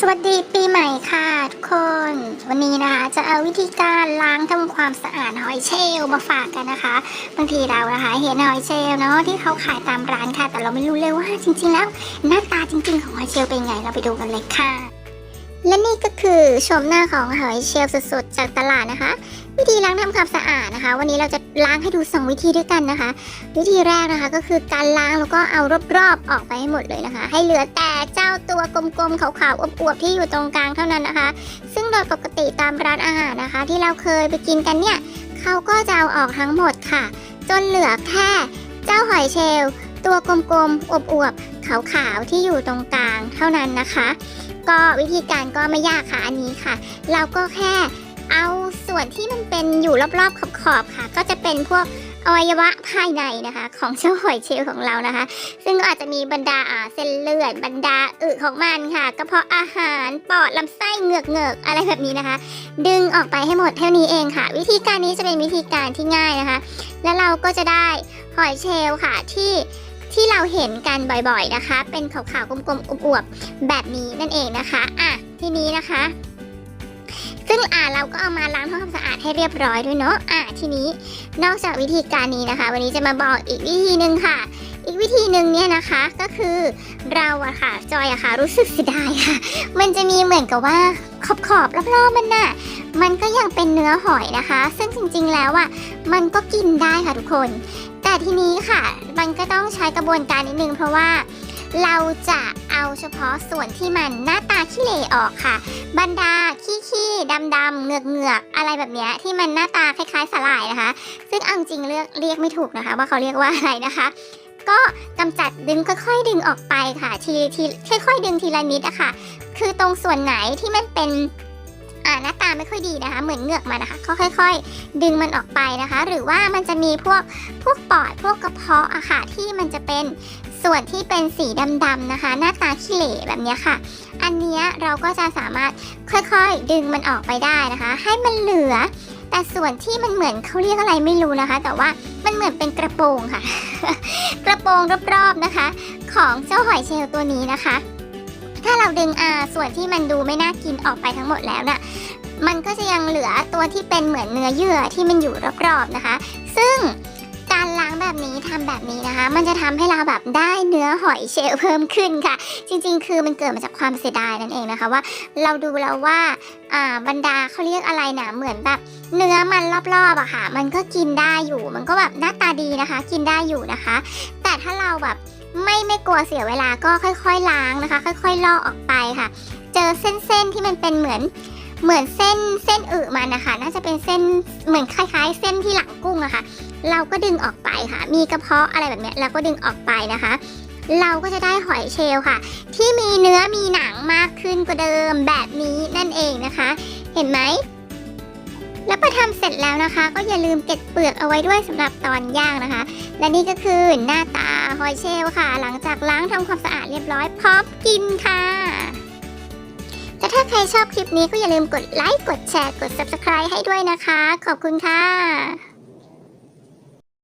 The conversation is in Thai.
สวัสดีปีใหม่ค่ะทุกคน วันนี้นะคะจะเอาวิธีการล้างทำความสะอาดหอยเชลล์มาฝากกันนะคะบางทีเรานะคะเห็นหอยเชลล์เนาะที่เขาขายตามร้านค่ะ แต่เราไม่รู้เลยว่าจริง ๆ แล้ว หน้าตาจริง ๆ ของหอยเชลล์เป็นไงเราไปดูกันเลยค่ะ และนี่ก็คือชมหน้าของหอยเชลล์สดๆจากตลาดนะคะ วิธีล้างทำความสะอาดนะคะ วันนี้เราจะล้างให้ดู 2 วิธีด้วยกันนะคะ วิธีแรกนะคะก็คือการล้างแล้วก็เอารอบๆออกไปให้หมดเลยนะคะ ให้เหลือแต่เจ้าตัวกลมๆขาวๆอวบๆที่อยู่ตรงกลางเท่านั้นนะคะ ซึ่งโดยปกติตามร้านอาหารนะคะ ที่เราเคยไปกินกันเนี่ยเขาก็จะเอาออกทั้งหมดค่ะ จนเหลือแค่เจ้าหอยเชลล์ตัวกลมๆอวบๆขาวๆที่อยู่ตรงกลางเท่านั้นนะคะ ก็วิธีการก็ไม่ยากค่ะอันนี้ค่ะ เราก็แค่เอาส่วนที่มันเป็นอยู่รอบๆขอบๆค่ะ ก็จะเป็นพวกอวัยวะภายในนะคะ ของเจ้าหอยเชลล์ของเรานะคะ ซึ่งก็อาจจะมีบรรดาเส้นเลือดบรรดาอึของมันค่ะกระเพาะอาหารปอดลำไส้เหงือกเหงือกอะไรแบบนี้นะคะ ดึงออกไปให้หมดเท่านี้เองค่ะ วิธีการนี้จะเป็นวิธีการที่ง่ายนะคะ แล้วเราก็จะได้หอยเชลล์ค่ะที่ ที่เราเห็นกันบ่อยๆนะคะ เป็นขาวๆกลมๆอวบๆแบบนี้นั่นเองนะคะอะทีนี้นะคะ ซึ่งอ่าเราก็เอามาล้างทำความสะอาดให้เรียบร้อยด้วยเนาะอะทีนี้นอกจากวิธีการนี้นะคะ วันนี้จะมาบอกอีกวิธีหนึ่งค่ะอีกวิธีหนึ่งเนี่ยนะคะก็คือเราอะค่ะจอยอะค่ะรู้สึกเสียดายค่ะ มันจะมีเหมือนกับว่าขอบขอบรอบๆมันน่ะมันก็ยังเป็นเนื้อหอยนะคะ ซึ่งจริงๆแล้วอะมันก็กินได้ค่ะทุกคน แต่ทีนี้ค่ะ มันก็ต้องใช้กระบวนการนิดนึงเพราะว่าเราจะเอาเฉพาะส่วนที่มันหน้าตาขี้เหร่ออกค่ะ บรรดาขี้ขี้ดำดำๆเหงือกเหงือกอะไรแบบนี้ที่มันหน้าตาคล้ายๆสลายนะคะ ซึ่งเอาจริงเรียกเรียกไม่ถูกนะคะ ว่าเขาเรียกว่าอะไรนะคะ ก็กำจัดดึงค่อยๆดึงออกไปค่ะ ทีทีค่อยๆดึงทีละนิดอะค่ะ คือตรงส่วนไหนที่มันเป็น หน้าตาไม่ค่อยดีนะคะ เหมือนเหงือกมันนะคะก็ค่อย ๆ ดึงมันออกไปนะคะ หรือว่ามันจะมีพวกพวกปอดพวกกระเพาะอะค่ะที่มันจะเป็นส่วนที่เป็นสีดำๆนะคะ หน้าตาขี้เหร่แบบนี้ค่ะ อันนี้เราก็จะสามารถค่อยๆ ดึงมันออกไปได้นะคะ ให้มันเหลือ แต่ส่วนที่มันเหมือนเขาเรียกอะไรไม่รู้นะคะ แต่ว่ามันเหมือนเป็นกระโปรงค่ะ กระโปรงรอบๆนะคะ ของเจ้าหอยเชลล์ตัวนี้นะคะถ้าเราดึงอาส่วนที่มันดูไม่น่ากินออกไปทั้งหมดแล้วน่ะ มันก็จะยังเหลือตัวที่เป็นเหมือนเนื้อเยื่อที่มันอยู่รอบๆนะคะ ซึ่งการล้างแบบนี้ทำแบบนี้นะคะ มันจะทำให้เราแบบได้เนื้อหอยเชลเพิ่มขึ้นค่ะ จริงๆ คือมันเกิดมาจากความเสียดายนั่นเองนะคะว่า เราดูแล้วว่าอ่าบรรดาเขาเรียกอะไรนะเหมือนแบบเนื้อมันรอบๆอะค่ะ มันก็กินได้อยู่ มันก็แบบหน้าตาดีนะคะ กินได้อยู่นะคะ แต่ถ้าเราแบบไม่ไม่กลัวเสียเวลาก็ค่อยๆล้างนะคะ ค่อยๆลอกออกไปค่ะ เจอเส้นๆที่มันเป็นเหมือน เหมือนเส้นเส้นอึมันนะคะ น่าจะเป็นเส้นเหมือนคล้าย ๆ เส้นที่หลังกุ้งอะค่ะ เราก็ดึงออกไปค่ะ มีกระเพาะอะไรแบบเนี้ยเราก็ดึงออกไปนะคะ เราก็จะได้หอยเชลล์ค่ะ ที่มีเนื้อมีหนังมากขึ้นกว่าเดิมแบบนี้นั่นเองนะคะ เห็นไหมแล้วพอทำเสร็จแล้วนะคะ ก็อย่าลืมเก็บเปลือกเอาไว้ด้วยสำหรับตอนย่างนะคะ และนี่ก็คือหน้าตาหอยเชลล์ค่ะ หลังจากล้างทำความสะอาดเรียบร้อยพร้อมกินค่ะ แต่ถ้าใครชอบคลิปนี้ก็อย่าลืมกดไลค์ กดแชร์ กด Subscribe ให้ด้วยนะคะ ขอบคุณค่ะ